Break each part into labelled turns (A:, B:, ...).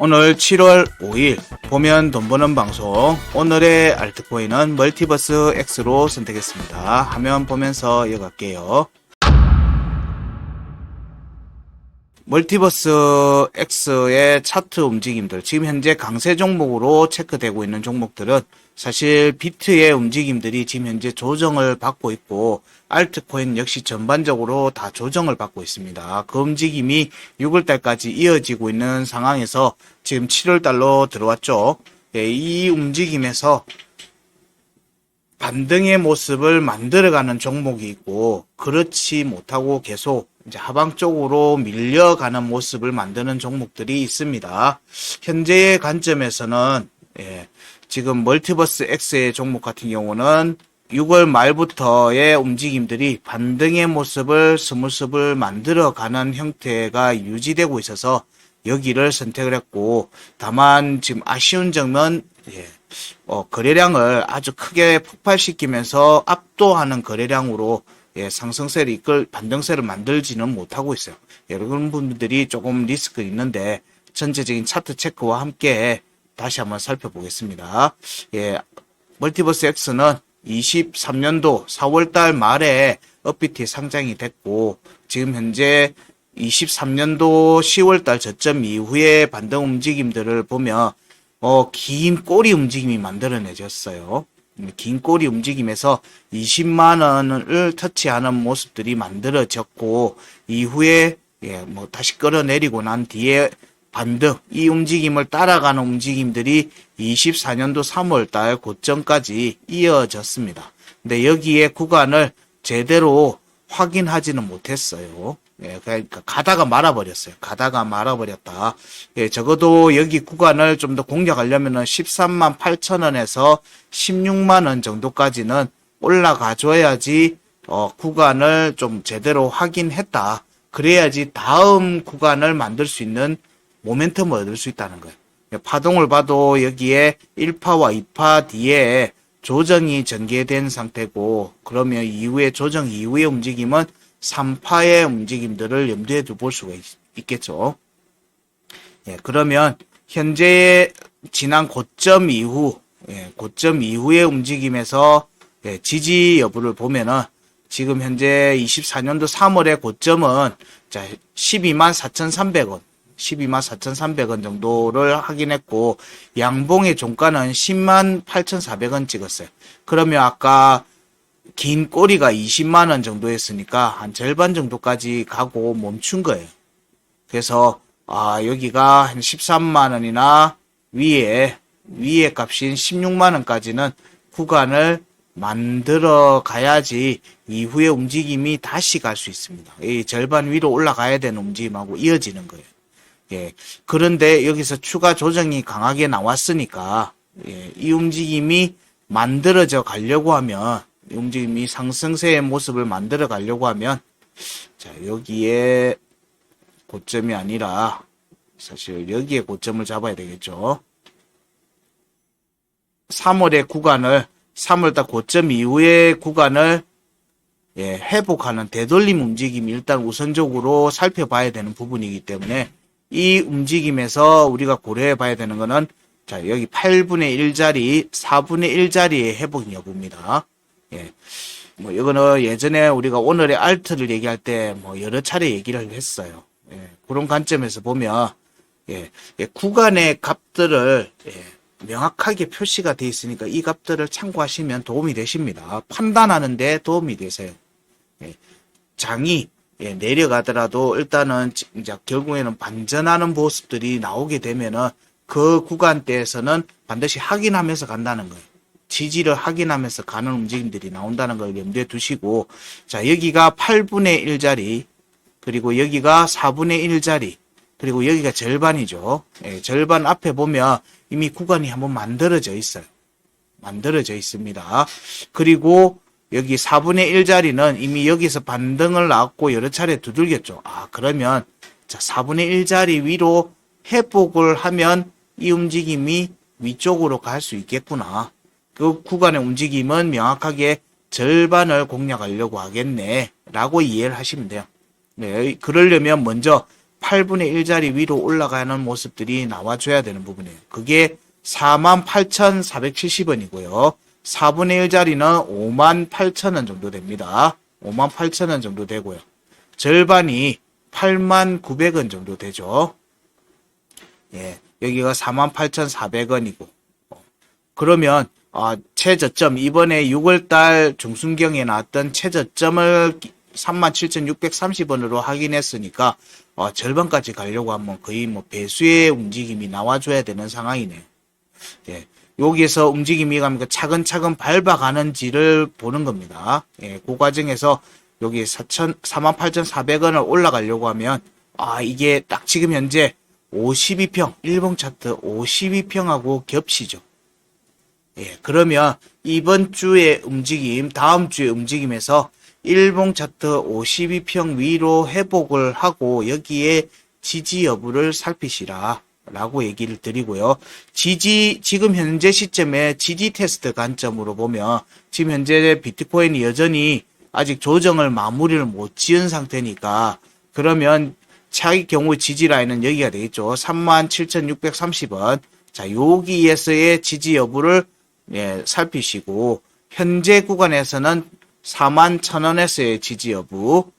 A: 오늘 7월 5일 보면 돈 버는 방송 오늘의 알트코인은 멀티버스 X로 선택했습니다. 화면 보면서 이어갈게요. 멀티버스 X의 차트 움직임들 지금 현재 강세 종목으로 체크되고 있는 종목들은 사실 비트의 움직임들이 지금 현재 조정을 받고 있고 알트코인 역시 전반적으로 다 조정을 받고 있습니다. 그 움직임이 6월달까지 이어지고 있는 상황에서 지금 7월달로 들어왔죠. 예, 이 움직임에서 반등의 모습을 만들어가는 종목이 있고 그렇지 못하고 계속 이제 하방 쪽으로 밀려가는 모습을 만드는 종목들이 있습니다. 현재의 관점에서는 예, 지금 멀티버스 X의 종목 같은 경우는 6월 말부터의 움직임들이 반등의 모습을 스물스물 만들어가는 형태가 유지되고 있어서 여기를 선택을 했고 다만 지금 아쉬운 점은 예, 어, 거래량을 아주 크게 폭발시키면서 압도하는 거래량으로 예, 상승세를 이끌 반등세를 만들지는 못하고 있어요. 여러분 분들이 조금 리스크 있는데 전체적인 차트 체크와 함께 다시 한번 살펴보겠습니다. 예, 멀티버스 X는 23년도 4월달 말에 업비트에 상장이 됐고 지금 현재 23년도 10월달 저점 이후의 반등 움직임들을 보면 어, 긴 꼬리 움직임이 만들어내졌어요. 긴 꼬리 움직임에서 20만 원을 터치하는 모습들이 만들어졌고 이후에 예, 뭐 다시 끌어내리고 난 뒤에 반등 이 움직임을 따라가는 움직임들이 24년도 3월 달 고점까지 이어졌습니다. 근데 여기에 구간을 제대로 확인하지는 못했어요. 예, 그러니까 가다가 말아버렸어요. 가다가 말아버렸다. 예, 적어도 여기 구간을 좀 더 공략하려면은 13만 8천 원에서 16만 원 정도까지는 올라가 줘야지 어, 구간을 좀 제대로 확인했다. 그래야지 다음 구간을 만들 수 있는 모멘텀을 얻을 수 있다는 거예요. 예, 파동을 봐도 여기에 1파와 2파 뒤에 조정이 전개된 상태고 그러면 이후에 조정 이후의 움직임은 3파의 움직임들을 염두에 두볼 수가 있, 겠죠. 예, 그러면 현재의 지난 고점 이후 예, 고점 이후의 움직임에서 예, 지지 여부를 보면은 지금 현재 24년도 3월의 고점은 자 12만 4,300원 12만 4,300원 정도를 확인했고 양봉의 종가는 10만 8,400원 찍었어요. 그러면 아까 긴 꼬리가 20만 원 정도 했으니까 한 절반 정도까지 가고 멈춘 거예요. 그래서 아 여기가 한 13만 원이나 위에 위에 값인 16만 원까지는 구간을 만들어 가야지 이후에 움직임이 다시 갈 수 있습니다. 이 절반 위로 올라가야 되는 움직임하고 이어지는 거예요. 예. 그런데 여기서 추가 조정이 강하게 나왔으니까 예, 이 움직임이 만들어져 가려고 하면 이 움직임이 상승세의 모습을 만들어 가려고 하면 자 여기에 고점이 아니라 사실 여기에 고점을 잡아야 되겠죠. 3월의 구간을 3월달 고점 이후의 구간을 예, 회복하는 되돌림 움직임이 일단 우선적으로 살펴봐야 되는 부분이기 때문에 이 움직임에서 우리가 고려해 봐야 되는 거는 자, 여기 8분의 1 자리, 4분의 1 자리의 회복 여부입니다. 예. 뭐, 이거는 예전에 우리가 오늘의 알트를 얘기할 때 뭐 여러 차례 얘기를 했어요. 예. 그런 관점에서 보면, 예. 예, 구간의 값들을, 예. 명확하게 표시가 돼 있으니까 이 값들을 참고하시면 도움이 되십니다. 판단하는데 도움이 되세요. 예. 장이 예, 내려가더라도 일단은 지- 이제 결국에는 반전하는 모습들이 나오게 되면은 그 구간대에서는 반드시 확인하면서 간다는 거예요. 지지를 확인하면서 가는 움직임들이 나온다는 걸 염두에 두시고 자 여기가 8분의 1자리 그리고 여기가 4분의 1자리 그리고 여기가 절반이죠. 예, 절반 앞에 보면 이미 구간이 한번 만들어져 있어요. 만들어져 있습니다. 그리고 여기 4분의 1자리는 이미 여기서 반등을 나왔고 여러 차례 두들겼죠. 아, 그러면 자, 4분의 1자리 위로 회복을 하면 이 움직임이 위쪽으로 갈 수 있겠구나. 그 구간의 움직임은 명확하게 절반을 공략하려고 하겠네. 라고 이해를 하시면 돼요. 네, 그러려면 먼저 8분의 1자리 위로 올라가는 모습들이 나와줘야 되는 부분이에요. 그게 48,470원이고요. 4분의 1자리는 58,000원 정도 됩니다. 58,000원 정도 되고요. 절반이 89,900원 정도 되죠. 예, 여기가 48,400원이고. 그러면 아, 최저점 이번에 6월달 중순경에 나왔던 최저점을 37,630원으로 확인했으니까 어, 절반까지 가려고 하면 거의 뭐 배수의 움직임이 나와줘야 되는 상황이네요. 예, 여기에서 움직임이 가면 차근차근 밟아가는지를 보는 겁니다. 예, 그 과정에서 여기 4천 48,400원을 올라가려고 하면 아 이게 딱 지금 현재 52평 일봉 차트 52평하고 겹치죠. 예, 그러면 이번 주의 움직임, 다음 주의 움직임에서 일봉 차트 52평 위로 회복을 하고 여기에 지지 여부를 살피시라. 라고 얘기를 드리고요. 지지, 지금 현재 시점에 지지 테스트 관점으로 보면 지금 현재 비트코인이 여전히 아직 조정을 마무리를 못 지은 상태니까 그러면 차기 경우 지지 라인은 여기가 되겠죠. 37,630원. 자, 여기에서의 지지 여부를 예, 살피시고 현재 구간에서는 4만 1,000원에서의 지지 여부,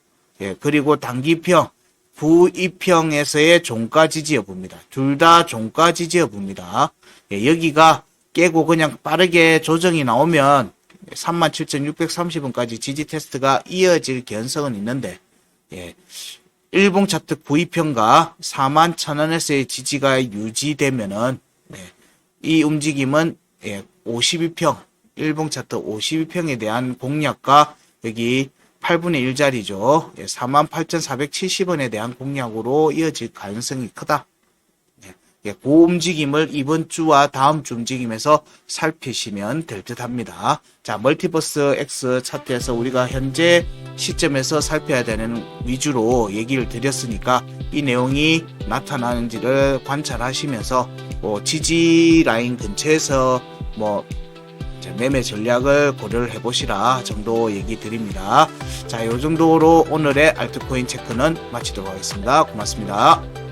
A: 예, 그리고 단기평, 부이평에서의 종가 지지 여부입니다. 둘 다 종가 지지 여부입니다. 예, 여기가 깨고 그냥 빠르게 조정이 나오면 37,630원까지 지지 테스트가 이어질 개연성은 있는데, 예, 일봉 차트 부이평가 4만 1,000원에서의 지지가 유지되면은, 네, 이 움직임은 예, 52평, 일봉 차트 52평에 대한 공략과 여기 8분의 1자리죠. 예, 48,470원에 대한 공략으로 이어질 가능성이 크다. 예, 예, 그 움직임을 이번 주와 다음 주 움직임에서 살피시면 될 듯 합니다. 자, 멀티버스 X 차트에서 우리가 현재 시점에서 살펴야 되는 위주로 얘기를 드렸으니까 이 내용이 나타나는지를 관찰하시면서 뭐 지지 라인 근처에서 뭐 자, 매매 전략을 고려를 해보시라 정도 얘기 드립니다. 자, 요 정도로 오늘의 알트코인 체크는 마치도록 하겠습니다. 고맙습니다.